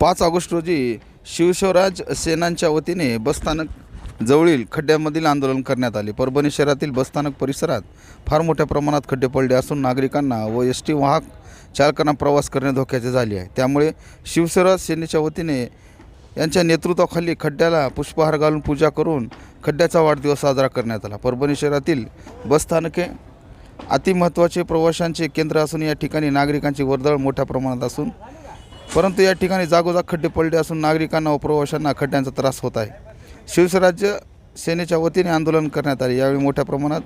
पाच ऑगस्ट रोजी शिवशिवराज सेनांच्या वतीने बसस्थानक जवळील खड्ड्यामधील आंदोलन करण्यात आले. परभणी शहरातील बसस्थानक परिसरात फार मोठ्या प्रमाणात खड्डे पडले असून नागरिकांना व एस टी वाहक चालकांना प्रवास करणे धोक्याचे झाले आहे. त्यामुळे शिवशिवराज सेनेच्या वतीने यांच्या नेतृत्वाखाली खड्ड्याला पुष्पहार घालून पूजा करून खड्ड्याचा वाढदिवस साजरा करण्यात आला. परभणी शहरातील बसस्थानके अतिमहत्त्वाचे प्रवाशांचे केंद्र असून या ठिकाणी नागरिकांची वर्दळ मोठ्या प्रमाणात असून परंतु या ठिकाणी जागोजाग खड्डे पडले असून नागरिकांना व प्रवाशांना खड्ड्यांचा त्रास होत आहे. शिवस्वराज्य सेनेच्या वतीने आंदोलन करण्यात आले. यावेळी मोठ्या प्रमाणात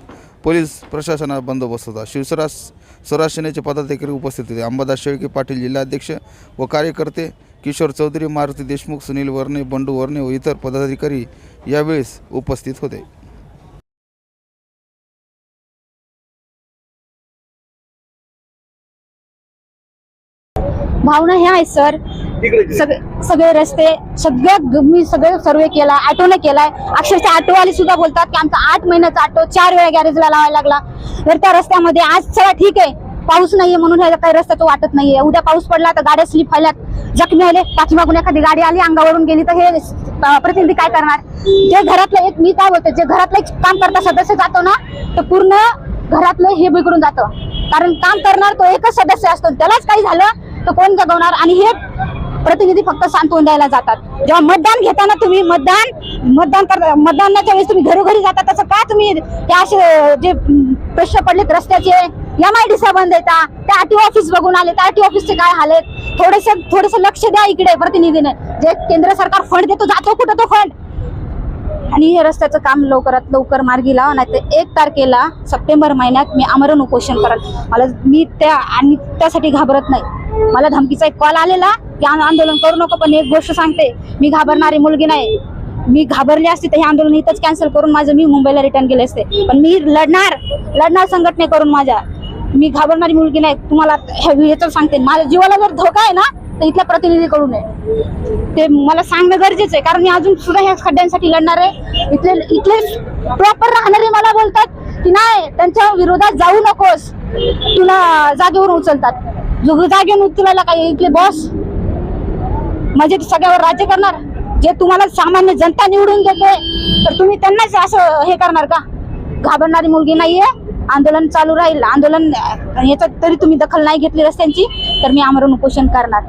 पोलीस प्रशासनाचा बंदोबस्त होता. शिवसराज स्वराज सेनेचे पदाधिकारी उपस्थित होते. अंबादास शेळके पाटील जिल्हाध्यक्ष व कार्यकर्ते किशोर चौधरी मारुती देशमुख सुनील वर्णे बंडू वर्णे व इतर पदाधिकारी यावेळेस उपस्थित होते. भावना ह्या आहेत सर. सगळे सगळे रस्ते सगळ्या मी सगळे सर्वे केला ऑटोने केलाय. अक्षरशः ऑटोवाले सुद्धा बोलतात की आमचा आठ महिन्याचा ऑटो चार वेळा गॅरेजला लावायला लागला. तर त्या रस्त्यामध्ये आज सगळं ठीक आहे. पाऊस नाहीये म्हणून ह्या काही रस्त्याचं वाटत नाहीये. उद्या पाऊस पडला तर गाड्या स्लिप व्हायल्यात जखमी आले पाठीमागून एखादी गाडी आली अंगावरून गेली तर हे प्रतिनिधी काय करणार? जे घरातलं एक मी काय बोलते जे घरातलं एक काम करता सदस्य जातो ना तर पूर्ण घरातलं हे बिघडून जातं. कारण काम करणार तो एकच सदस्य असतो. त्यालाच काही झालं तर कोण जगवणार? आणि हे प्रतिनिधी फक्त सांत्वन द्यायला जातात. जेव्हा मतदान घेताना तुम्ही मतदान मतदान कर मतदानाच्या वेळेस तुम्ही घरोघरी जाता तसं का तुम्ही ते असे जे प्रश्न पडलेत रस्त्याचे एम आय डी सा बंद येता त्या आरटी ऑफिस बघून आले त्या आर टी ऑफिसचे काय हाल आहेत? थोडस थोडस लक्ष द्या इकडे प्रतिनिधीने. जे केंद्र सरकार फंड देतो जातो कुठं तो फंड? आणि हे रस्त्याचं काम लवकरात लवकर मार्गी लावा नाही तर एक तारखेला सप्टेंबर महिन्यात मी आमरण उपोषण करेल. मला मी त्या आणि त्यासाठी घाबरत नाही. मला धमकीचा एक कॉल आलेला की आंदोलन करू नको पण एक गोष्ट सांगते मी घाबरणारी मुलगी नाही. मी घाबरली असते तर हे आंदोलन इथंच कॅन्सल करून माझं मी मुंबईला रिटर्न गेले असते. पण मी लढणार लढणार संघटने करून माझ्या. मी घाबरणारी मुलगी नाही तुम्हाला हे- सांगते माझ्या जीवाला जर धोका आहे ना तर इथल्या प्रतिनिधीकडून आहे. ते मला सांगणं गरजेचं आहे कारण मी अजून सुद्धा ह्या खड्ड्यांसाठी लढणार आहे. इथले इथले प्रॉपर राहणारे मला बोलतात की नाही त्यांच्या विरोधात जाऊ नकोस. तुला जागेवर उचलतात. जो घेऊन उचलायला काय इथले बॉस म्हणजे सगळ्यावर राज्य करणार? जे तुम्हाला सामान्य जनता निवडून देते तर तुम्ही त्यांनाच असं हे करणार का? घाबरणारी मुलगी नाहीये आंदोलन चालू राहील. आंदोलन याच्यात तरी तुम्ही दखल नाही घेतली रस्त्यांची तर मी आमरण उपोषण करणार.